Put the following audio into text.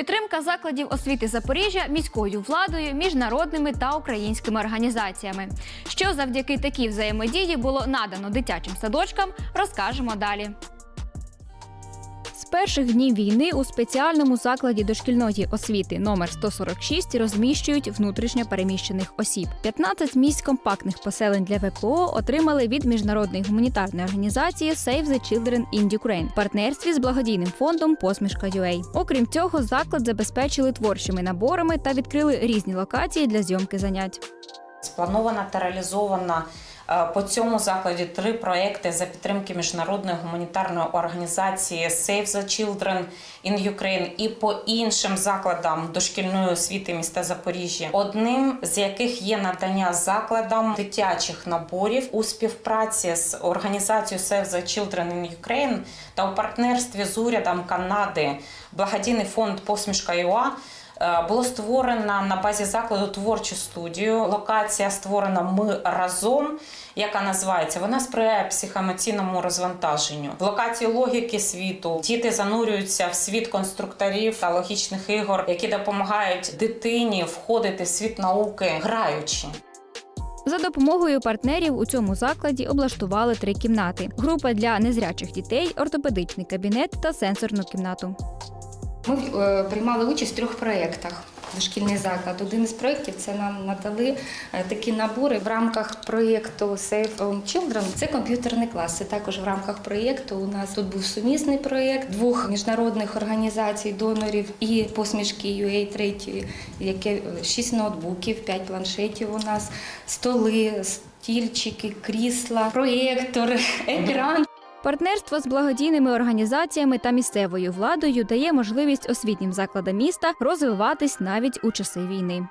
Підтримка закладів освіти Запоріжжя міською владою, міжнародними та українськими організаціями. Що завдяки такій взаємодії було надано дитячим садочкам, розкажемо далі. Перших днів війни у спеціальному закладі дошкільної освіти номер 146 розміщують внутрішньо переміщених осіб. 15 місць компактних поселень для ВПО отримали від міжнародної гуманітарної організації Save the Children in Ukraine в партнерстві з благодійним фондом Посмішка UA. Окрім цього, заклад забезпечили творчими наборами та відкрили різні локації для зйомки занять. Спланована та реалізована по цьому закладі три проекти за підтримки міжнародної гуманітарної організації Save the Children in Ukraine і по іншим закладам дошкільної освіти міста Запоріжжя. Одним з яких є надання закладам дитячих наборів у співпраці з організацією Save the Children in Ukraine та у партнерстві з урядом Канади благодійний фонд Посмішка ЮА Е, Було створено на базі закладу творчу студію. Локація створена Ми разом, яка називається. Вона сприяє психоемоційному розвантаженню. В локації логіки світу діти занурюються в світ конструкторів та логічних ігор, які допомагають дитині входити в світ науки, граючи. За допомогою партнерів у цьому закладі облаштували три кімнати: група для незрячих дітей, ортопедичний кабінет та сенсорну кімнату. Ми е, приймали участь в трьох проєктах. Дошкільний заклад. Один із проєктів це нам надали е, такі набори в рамках проєкту Save From Children. Це комп'ютерні класи. Також в рамках проєкту у нас тут був сумісний проєкт двох міжнародних організацій, донорів і посмішки UA третьої, яке е, шість ноутбуків, п'ять планшетів у нас, столи, стільчики, крісла, проєктор, екран. Партнерство з благодійними організаціями та місцевою владою дає можливість освітнім закладам міста розвиватись навіть у часи війни.